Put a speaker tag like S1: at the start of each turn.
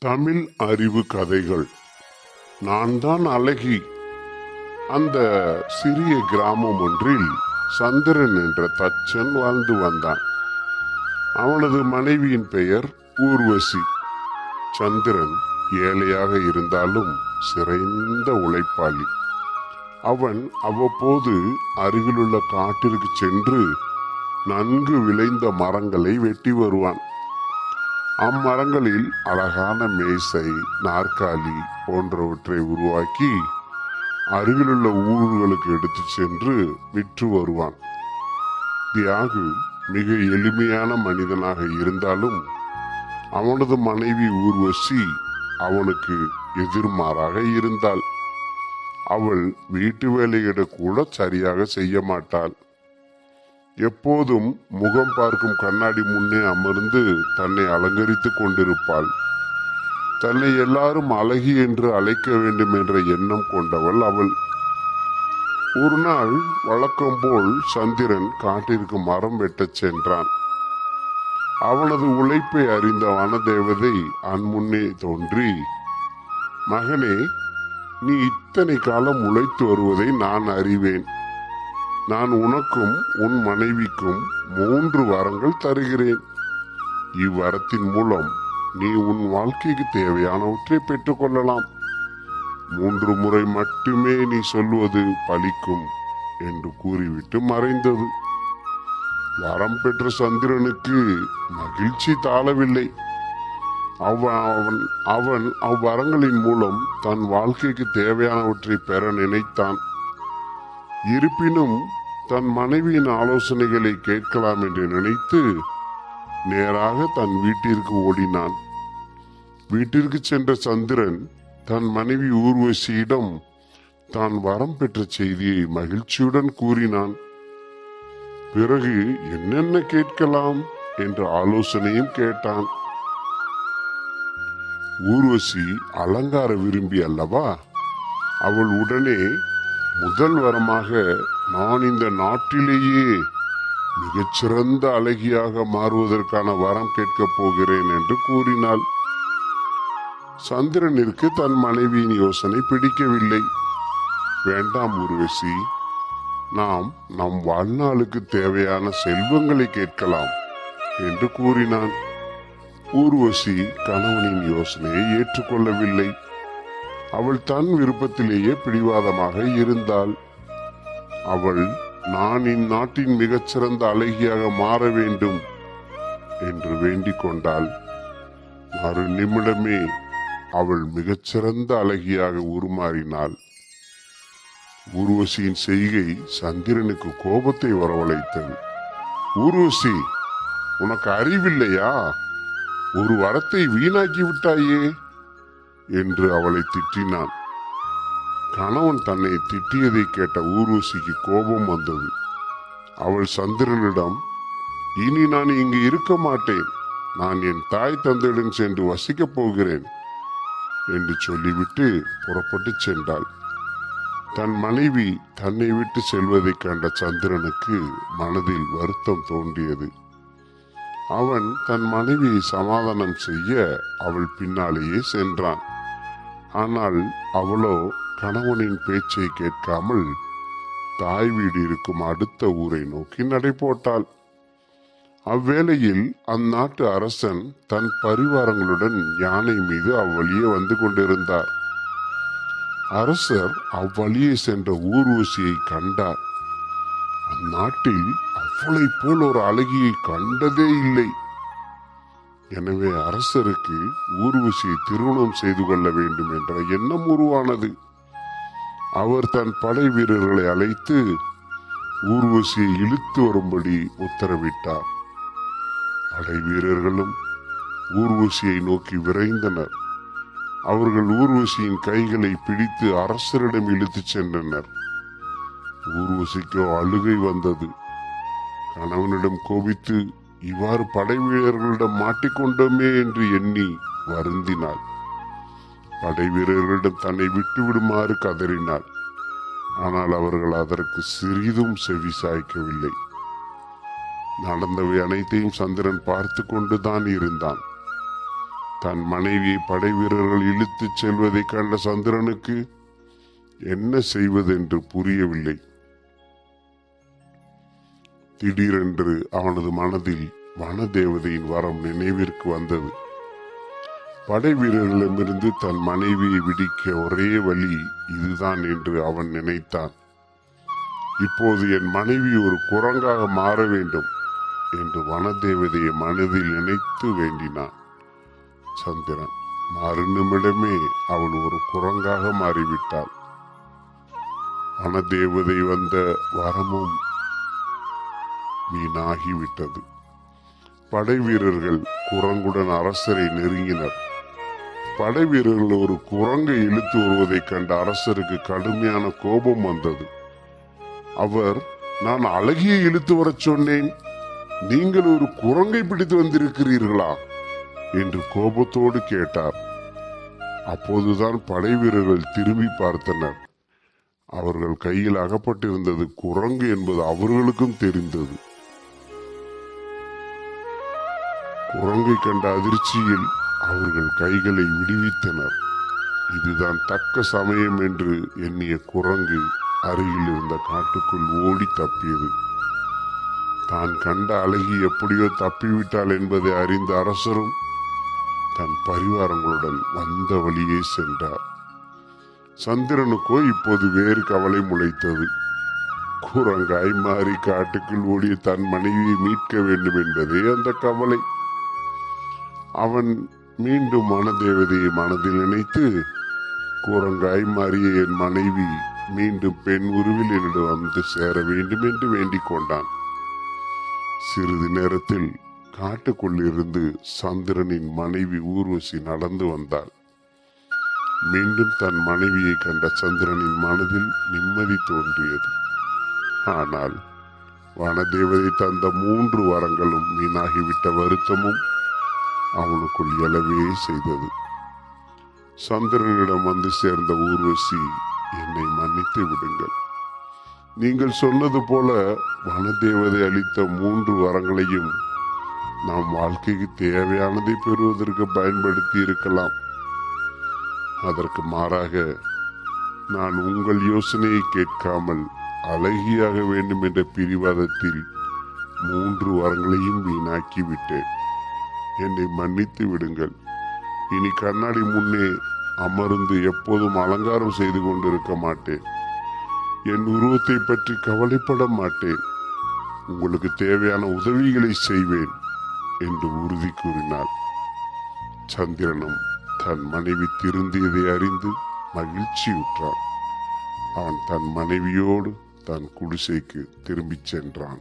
S1: தமிழ் அறிவு கதைகள். நான் தான் அழகி. அந்த சிறிய கிராமம் ஒன்றில் சந்திரன் என்ற தச்சன் வாழ்ந்து வந்தான். அவனது மனைவியின் பெயர் ஊர்வசி. சந்திரன் ஏழையாக இருந்தாலும் சிறைந்த உழைப்பாளி. அவன் அவ்வப்போது அருகிலுள்ள காட்டிற்கு சென்று நன்கு விளைந்த மரங்களை வெட்டி வருவான். அம்மரங்களில் அழகான மேசை நாற்காலி போன்றவற்றை உருவாக்கி அருகிலுள்ள ஊர்களுக்கு எடுத்து சென்று விற்று வருவான். தியாகு மிக எளிமையான மனிதனாக இருந்தாலும் அவனது மனைவி ஊர்வசி அவனுக்கு எதிர்மாறாக இருந்தாள். அவள் வீட்டு வேலையிட கூட சரியாக செய்ய மாட்டாள். எப்போதும் முகம் பார்க்கும் கண்ணாடி முன்னே அமர்ந்து தன்னை அலங்கரித்துக் கொண்டிருப்பாள். தன்னை எல்லாரும் அழகி என்று அழைக்க வேண்டும் என்ற எண்ணம் கொண்டவள் அவள். ஒரு நாள் வழக்கம் போல் சந்திரன் காட்டிற்கு மரம் வெட்டச் சென்றான். அவனது உழைப்பை அறிந்த வனதேவதை அன்முன்னே தோன்றி மகனே நீ இத்தனை காலம் உழைத்து வருவதை நான் அறிவேன். நான் உனக்கும் உன் மனைவிக்கும் மூன்று வரங்கள் தருகிறேன். இவ்வரத்தின் மூலம் நீ உன் வாழ்க்கைக்கு தேவையானவற்றை பெற்றுக்கொள்ளலாம் மூன்று முறை மட்டுமே நீ சொல்வது பலிக்கும் என்று கூறிவிட்டு மறைந்தது. வரம் பெற்ற சந்திரனுக்கு மகிழ்ச்சி தாழவில்லை. அவன் அவன் அவ்வரங்களின் மூலம் தன் வாழ்க்கைக்கு தேவையானவற்றை பெற நினைத்தான். இருப்பினும் தன் மனைவியின் ஆலோசனைகளை கேட்கலாம் என்று நினைத்து நேராக தன் வீட்டிற்கு ஓடினான். வீட்டிற்கு சென்ற சந்திரன் தன் மனைவி ஊர்வசியிடம் தான் வரம் பெற்ற செய்தியை மகிழ்ச்சியுடன் கூறினான். பிறகு என்னென்ன கேட்கலாம் என்ற ஆலோசனையும் கேட்டான். ஊர்வசி அலங்கார விரும்பி அல்லவா? அவள் உடனே முதல் வரமாக நான் இந்த நாட்டிலேயே மிகச்சிறந்த அழகியாக மாறுவதற்கான வரம் கேட்கப் போகிறேன் என்று கூறினாள். சந்திரனிற்கு தன் மனைவியின் யோசனை பிடிக்கவில்லை. வேண்டாம் ஊர்வசி நாம் நம் வாழ்நாளுக்கு தேவையான செல்வங்களை கேட்கலாம் என்று கூறினான். ஊர்வசி கணவனின் யோசனையை ஏற்றுக்கொள்ளவில்லை. அவள் தன் விருப்பத்திலேயே பிடிவாதமாக இருந்தாள். அவள் நான் இந்நாட்டின் மிகச்சிறந்த அழகியாக மாற வேண்டும் என்று வேண்டிக் கொண்டாள். மறு நிமிடமே அவள் மிகச்சிறந்த அழகியாக உருமாறினாள். ஊர்வசியின் செய்கை சந்திரனுக்கு கோபத்தை வரவழைத்தது. ஊர்வசி உனக்கு அறிவில்லையா? ஒரு வரத்தை வீணாக்கி விட்டாயே. என்று அவளை திட்டினான். கணவன் தன்னை திட்டியதை கேட்ட ஊர்வசிக்கு கோபம் வந்தது. அவள் சந்திரனிடம் இனி நான் இங்கு இருக்க மாட்டேன். நான் என் தாய் தந்தையுடன் சென்று வசிக்கப் போகிறேன். என்று சொல்லிவிட்டு புறப்பட்டு சென்றாள். தன் மனைவி தன்னை விட்டு செல்வதைக் கண்ட சந்திரனுக்கு மனதில் வருத்தம் தோன்றியது. அவன் தன் மனைவியை சமாதானம் செய்ய அவள் பின்னாலேயே சென்றான். ஆனால் அவளோ கணவனின் பேச்சை கேட்காமல் தாய் வீடு இருக்கும் அடுத்த ஊரை நோக்கி நடைபோட்டாள். அவ்வேளையில் அந்நாட்டு அரசன் தன் பரிவாரங்களுடன் யானை மீது அவ்வழியே வந்து கொண்டிருந்தார். அரசர் அவ்வழியே சென்ற ஊர்வசியை கண்டார். அந்நாட்டில் அவளை போல் ஒரு அழகியை கண்டதே இல்லை. எனவே அரசருக்கு ஊர்வசியை திருமணம் செய்து கொள்ள வேண்டும் என்ற எண்ணம் உருவானது. அவர் தன் படை வீரர்களை அழைத்து ஊர்வசியை இழுத்து வரும்படி உத்தரவிட்டார். படை வீரர்களும் ஊர்வசியை நோக்கி விரைந்தனர். அவர்கள் ஊர்வசியின் கைகளை பிடித்து அரசரிடம் இழுத்துச் சென்றனர். ஊர்வசிக்கோ அழுகை வந்தது. கணவனிடம் கோபித்து இவ்வாறு படை வீரர்களிடம் மாட்டிக்கொண்டோமே என்று எண்ணி வருந்தினாள். படை வீரர்களிடம் தன்னை விட்டு விடுமாறு கதறினாள். ஆனால் அவர்கள் அதற்கு சிறிதும் செவி சாய்க்கவில்லை. நடந்தவை அனைத்தையும் சந்திரன் பார்த்து கொண்டுதான் இருந்தான். தன் மனைவியை படை வீரர்கள் இழுத்துச் செல்வதைக் கண்ட சந்திரனுக்கு என்ன செய்வதென்று புரியவில்லை. திடீரென்று அவனது மனதில் வனதேவதையின் வரம் நினைவிற்கு வந்தது. படை வீரர்களிடமிருந்து தன் மனைவியை விடிக்க ஒரே வழி இதுதான் என்று அவன் நினைத்தான். இப்போது என் மனைவி ஒரு குரங்காக மாற வேண்டும் என்று வனதேவதையை மனதில் நினைத்து வேண்டினான். சந்திரன் மறு நிமிடமே அவள் ஒரு குரங்காக மாறிவிட்டாள். வனதேவதை வந்த வரமும் வீணாகிவிட்டது. படை வீரர்கள் குரங்குடன் அரசரை நெருங்கினர். படை வீரர்கள் ஒரு குரங்கை இழுத்து வருவதைக் கண்ட அரசருக்கு கடுமையான கோபம் வந்தது. அவர் நான் அழகியை இழுத்து வரச் சொன்னேன். நீங்கள் ஒரு குரங்கை பிடித்து வந்திருக்கிறீர்களா? என்று கோபத்தோடு கேட்டார். அப்போதுதான் படை வீரர்கள் திரும்பி பார்த்தனர். அவர்கள் கையில் அகப்பட்டிருந்தது குரங்கு என்பது அவர்களுக்கும் தெரிந்தது. குரங்கை கண்ட அதிர்ச்சியில் அவர்கள் கைகளை விடுவித்தனர். இதுதான் தக்க சமயம் என்று எண்ணிய குரங்கு அருகில் இருந்த காட்டுக்குள் ஓடி தப்பியது. தான் கண்ட அழகி எப்படியோ தப்பிவிட்டாள் என்பதை அறிந்த அரசரும் தன் பரிவாரங்களுடன் வந்த வழியே சென்றார். சந்திரனுக்கோ இப்போது வேறு கவலை முளைத்தது. குரங்காய் மாறி காட்டுக்குள் ஓடிய தன் மனைவியை மீட்க வேண்டும் என்பதே அந்த கவலை. அவன் மீண்டும் மனதேவதையை மனதில் நினைத்து கூரங்காய் மாறிய என் மனைவி மீண்டும் பெண் உருவில் என்னிடம் வந்து சேர வேண்டும் என்று வேண்டிக் கொண்டான். சிறிது நேரத்தில் காட்டுக்குள்ளிருந்து சந்திரனின் மனைவி ஊர்வசி நடந்து வந்தாள். மீண்டும் தன் மனைவியை கண்ட சந்திரனின் மனதில் நிம்மதி தோன்றியது. ஆனால் வனதேவதை தந்த மூன்று வரங்களும் வீணாகிவிட்ட வருத்தமும் அவனுக்குள் எழவே செய்தது. சந்திரனிடம் வந்து சேர்ந்த ஊர்வசி என்னை மன்னித்து விடுங்கள். நீங்கள் சொன்னது போல வனதேவதை அளித்த மூன்று வரங்களையும் நாம் வாழ்க்கைக்கு தேவையானதை பெறுவதற்கு பயன்படுத்தி இருக்கலாம். அதற்கு மாறாக நான் உங்கள் யோசனையை கேட்காமல் அழகியாக வேண்டும் என்ற பிரிவாதத்தில் மூன்று வரங்களையும் வீணாக்கிவிட்டேன். என்னை மன்னித்து விடுங்கள். இனி கண்ணாடி முன்னே அமர்ந்து எப்போதும் அலங்காரம் செய்து கொண்டிருக்க மாட்டேன். என் உருவத்தை பற்றி கவலைப்பட மாட்டேன். உங்களுக்கு தேவையான உதவிகளை செய்வேன் என்று உறுதி கூறினாள். சந்திரனும் தன் மனைவி திருந்தியதை அறிந்து மகிழ்ச்சியுற்றான் அவன் தன் மனைவியோடு தன் குடிசைக்கு திரும்பிச் சென்றான்.